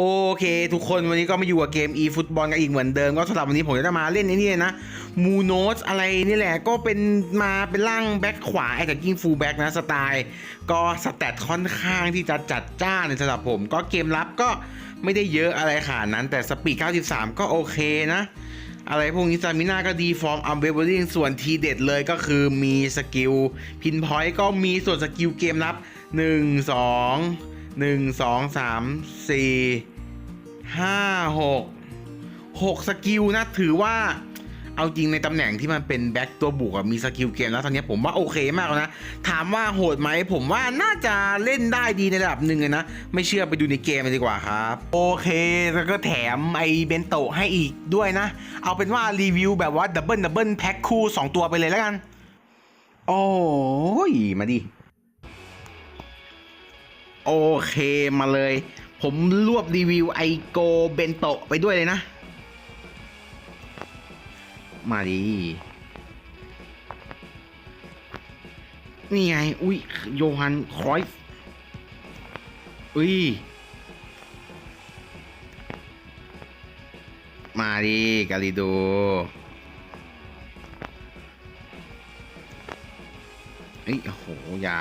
โอเค ทุกคนวันนี้ก็มาอยู่กับเกม e ฟุตบอลกันอีกเหมือนเดิม ก็สำหรับวันนี้ผมจะมาเล่นไอ้นี่นะมูโนสอะไรนี่แหละ ก็เป็นมาเป็นร่างแบ็คขวาไอ้กับยิงฟูลแบ็คนะสไตล์ ก็สแตทค่อนข้างที่จะจัดจ้านในสำหรับผม ก็เกมรับก็ไม่ได้เยอะอะไรขนาดนั้น แต่สปีด 93 ก็โอเคนะ อะไรพวกนี้ซามิน่าก็ดีฟอร์มอัมเบเบอริงส่วนทีเด็ดเลยก็คือมีสกิลพินพอยต์ก็มีส่วนสกิลเกมรับ 1 2 1 2 3 4 5 6 6สกิลนะถือว่าเอาจริงในตำแหน่งที่มันเป็นแบ็คตัวบุกอะมีสกิลเกมแล้วตอนนี้ผมว่าโอเคมากแล้วนะ ถามว่าโหดไหมผมว่าน่าจะเล่นได้ดีในระดับหนึ่งเลยนะ ไม่เชื่อไปดูในเกมเลยดีกว่าครับ โอเค แล้วก็แถมไอเบนโตะให้อีกด้วยนะ เอาเป็นว่ารีวิวแบบว่าดับเบิลดับเบิลแพ็คคู่ 2 ตัวไปเลยแล้วกัน โอ้ย มาดิ โอเคมาเลย ผมรวบรีวิวไอโกเบนโตะไปด้วยเลยนะ มาดินี่ไง อุ้ย โยฮัน ครอยฟ์อุ้ย มาดิกาลิโดเอ้ยโอ้โห ยา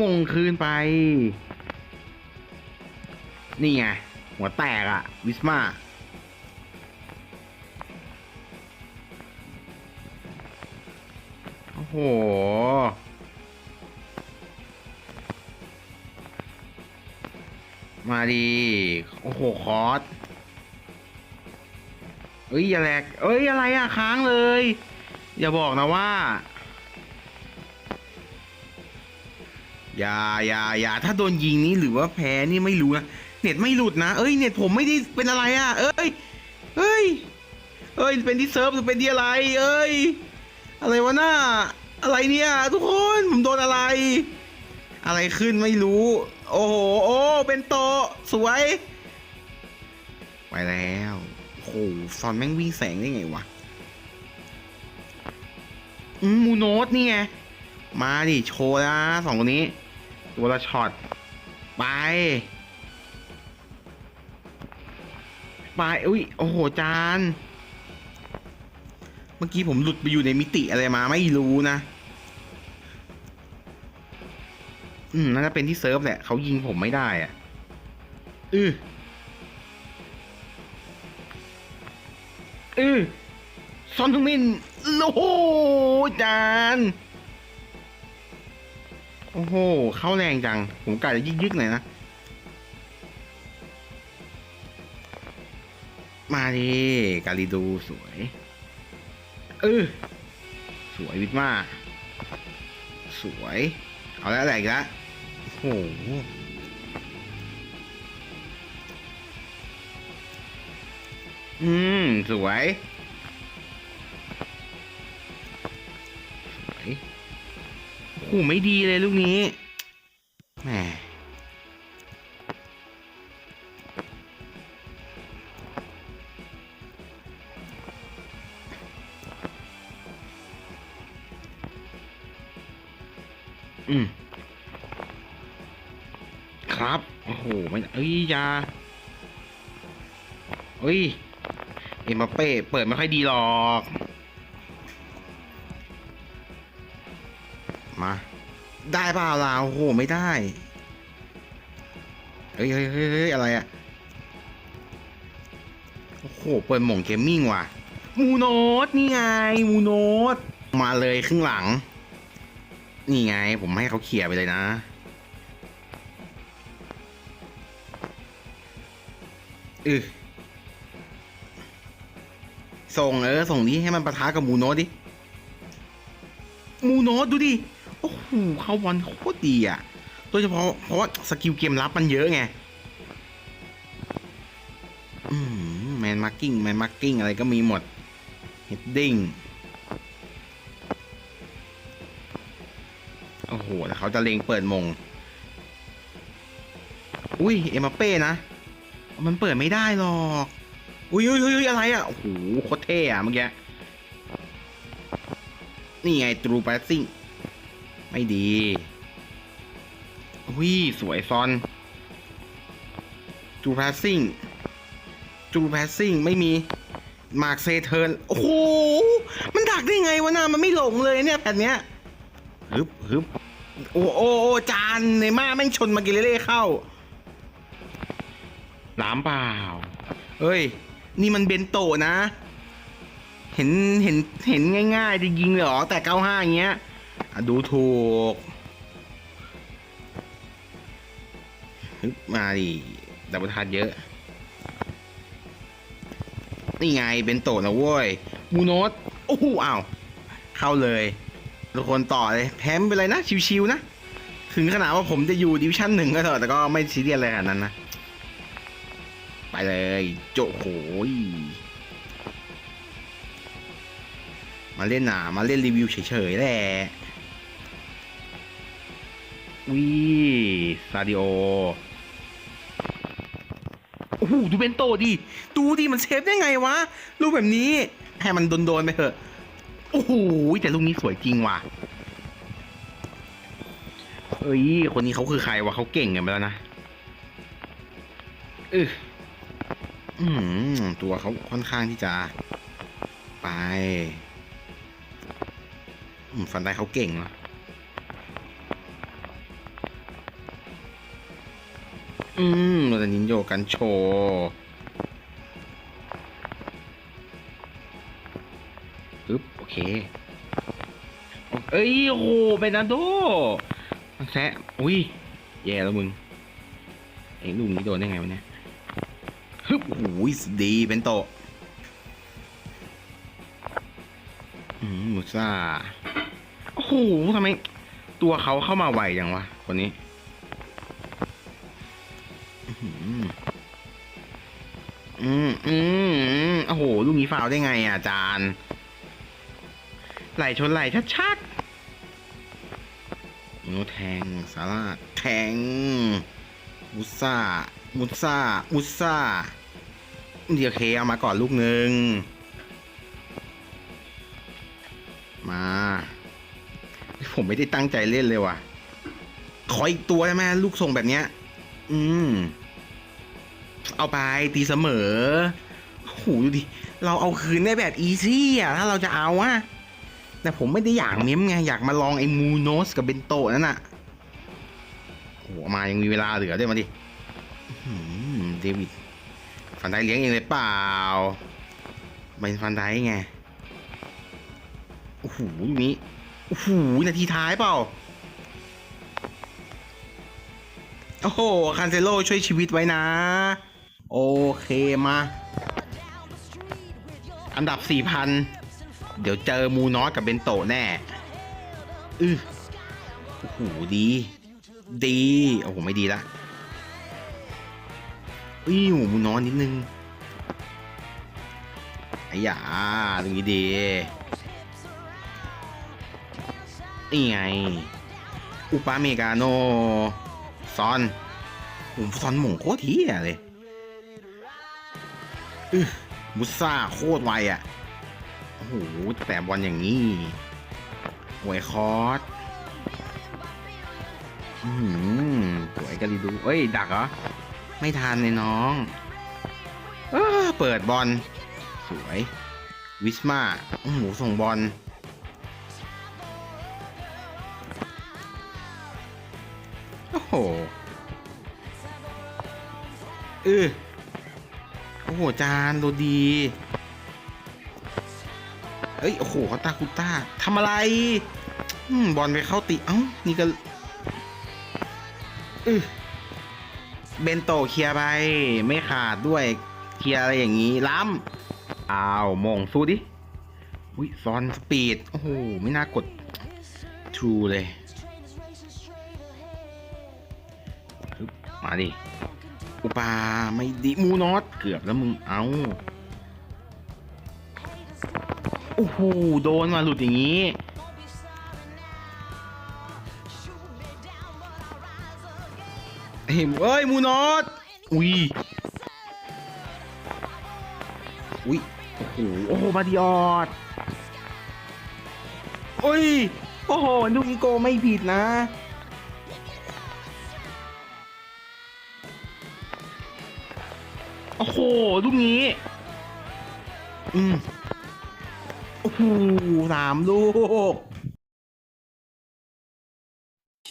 มงคืนไป นี่ไง หัวแตกอะวิสมาโอ้โห มาดี โอ้โห คอร์สเอ้ยอย่าแหลกเอ้ย อะไรอะค้างเลย อย่าบอกนะว่า อย่าอย่าอย่าถ้าโดนยิงนี้หรือว่าแพ้นี่ไม่รู้นะเน็ตไม่หลุดนะเอ้ยเน็ตผมไม่ได้เป็นอะไรอะ่ะ เอ้ยเอ้ยเอ้ยเป็นที่เซิร์ฟหรือเป็นที่อะไร เอ้ย อะไรวะหน้าอะไรเนี่ย ทุกคนผมโดนอะไร อะไรขึ้นไม่รู้ โอ้โหโอ้เป็นโตสวย ไปแล้วโหซอนแม่งวิ่งแสงได้ไงวะมูโนสนี่ไง มาดิโชว์นะสองคนนี้ ตัวละช็อต ไป ไป อุ้ย โอ้โห จาน เมื่อกี้ผมหลุดไปอยู่ในมิติอะไรมาไม่รู้นะ อืม น่าจะเป็นที่เซิร์ฟแหละ เขายิงผมไม่ได้อะอืออือซอนทุมิน โอ้โหจาน โอ้โห เข้าแรงจัง ผมกะจะยึกๆหน่อยนะ มาดิกาลิดูสวย เออ สวยวิทมา สวย เอาแล้วอะไรอีกละโอ้โหอืม สวย หไม่ดีเลยลูกนี้แหมอืม ครับ โอ้โหไม่เอ้ยยาเอ้ย เอ็มบัปเป้ เปิดไม่ค่อยดีหรอก มา ได้เปล่าล่ะโอ้โหไม่ได้เฮ้ยเฮ้ยเฮ้ยเฮ้ยอะไรอะโอ้โหเปิดหม่งเกมมิ่งว่ะ มูโนสนี่ไง มูโนสมาเลยครึ่งหลัง นี่ไง ผมให้เขาเขี่ยร์ไปเลยนะอือส่งเออ ส่งนี้ให้มันปะทะกับมูโนสดิ มูโนสดูดิ โอ้โหเข้าบอลโคตรดีอะโดยเฉพาะเพราะว่าสกิลเกมรับมันเยอะไงแมนมาร์กิ้งแมนมาร์กิ้งอะไรก็มีหมดเฮดดิ้งโอ้โหแต่เขาจะเลงเปิดมง อุ้ย เอ็มเป้นะ มันเปิดไม่ได้หรอก อุ้ยอุ้ยอุ้ยอะไรอะ โอ้โหโคตรเท่อะเมื่อกี้ นี่ไง ทรู p ป s ซิ่ง ไม่ดีโอุ้ยสวยซอนจูพาสซิ่งจูพาสซิ่งไม่มีมาร์คเซเทิร์นโอ้โห มันดักได้ไงวะน่ามันไม่หลงเลยเนี่ยแผ่นเนี้ยฮึบฮึบโอ้โอ้โอ้จานในมาแม่งชนมากิเลเล่เข้าหลามเปล่า เอ้ย นี่มันเบนโตะนะ เห็นเห็นเห็นง่ายๆจะยิงเลยเหรอแต่95อย่างเงี้ยอะ ดูถูกมาดิดับเบิลทัดเยอะ นี่ไงเบนโตนะเว้ย มูโนสโอ้โหอ้าวเข้าเลย ทุกคนต่อเลย แพ้ไม่เป็นไรนะ ชิวๆนะ ถึงขนาดว่าผมจะอยู่ดิวิชั่นหนึ่งก็เถอะ แต่ก็ไม่ซีเรียสอะไรขนาดนั้นนะ ไปเลย โจโหยมาเล่นหนามาเล่นรีวิวเฉยๆแหละ วิซาดิโอโอ้โหดูเบนโตดิดูดิมันเซฟได้ไงวะลูกแบบนี้ให้มันโดนๆไปเถอะโอ้โหแต่ลูกนี้สวยจริงว่ะเอ้ยคนนี้เขาคือใครวะเขาเก่งกันไปแล้วนะเอออืมตัวเขาค่อนข้างที่จะ ไปฟันได้เขาเก่งเนอะ อืมโรนัลดินโยกันโชว์ปึ๊บโอเค เอ้ยโอ้โหเบนาโดมันแซะอุ้ยแย่แล้วมึงเอ็งลูกนี้โดนได้ไงวะเนี่ยฮึบโอ้ยดีเป็นโตอืมมุซ่าโอ้โหทำไม ตัวเขาเข้ามาไวจังวะคนนี้ โอ้โหลูกนี้ฟาวได้ไงอะอาจารย์ ไหลชนไหลชัดๆโนแทงสาราแทง มุซ่ามุซ่ามุซ่าเดียวเคเอามาก่อนลูกหนึ่ง มา ผมไม่ได้ตั้งใจเล่นเลยว่ะ ขออีกตัวได้ไหมลูกทรงแบบเนี้ย อืม เอาไปตีเสมอ โอ้โหดูดิ เราเอาคืนได้แบบอีซี่อะ ถ้าเราจะเอาอะแต่ผมไม่ได้อยากเม้มไง อยากมาลองไอ้มูโนสกับเบนโตนั่นน่ะโอ้โหมายังมีเวลาเหลือด้วยมาดิเดวิด ฟันได้เลี้ยงเองเลยเปล่าเป็นฟันได้ไง โอ้โหลูกนี้ โอ้โห นาทีท้ายเปล่า โอ้โห คันเซโลช่วยชีวิตไว้นะ โอเคมา อันดับ 4,000 เดี๋ยวเจอมูนอสกับเบนโตแน่อือโอ้โหดี ดี โอ้โห ไม่ดีละอุ้ยหูมูนอสนิดนึงไอ้หยาตรงนี้ดีนี่ไง อุปาเมกาโนซอนผมซอนหม่งโคตรเทียเลยอื้อ มุซ่าโคตรไวอะ โอ้โห แต่บอลอย่างนี้หวยคอร์สอืมสวยกันดีดู เอ้ย ดักเหรอ ไม่ทันเลยน้องเออเปิดบอล สวย วิสมาโอ้โห ส่งบอลโอ้โหเออ อ้โห จานดูดีเอ้ย โอ้โหเขาตาคุต้าทำอะไรอบอลไปเข้าติ เอ้า นี่ก็อือเบนโตเคลียร์ไป ไม่ขาดด้วย เคลียร์อะไรอย่างนี้ ล้ำอ้าวมงสู้ดิ อุ้ยซอนสปีด โอ้โห ไม่น่ากด True เลย มาดิ อุปาไม่ดีมูนอสเกือบแล้วมึงเอาโอ้โหโดนมาหลุดอย่างนี้เฮ้ยเอ้ยมูนอสอุ้ยอุ้ยโอ้โหโอ้โหมาดิออดโอ้ยโอ้โหลูกนี้โกไม่ผิดนะ โอ้โหลูกนี้ อืมโอ้โหสามลูก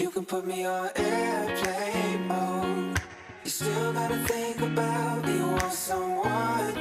You can put me on airplane mode. You still gotta think about me. Want someone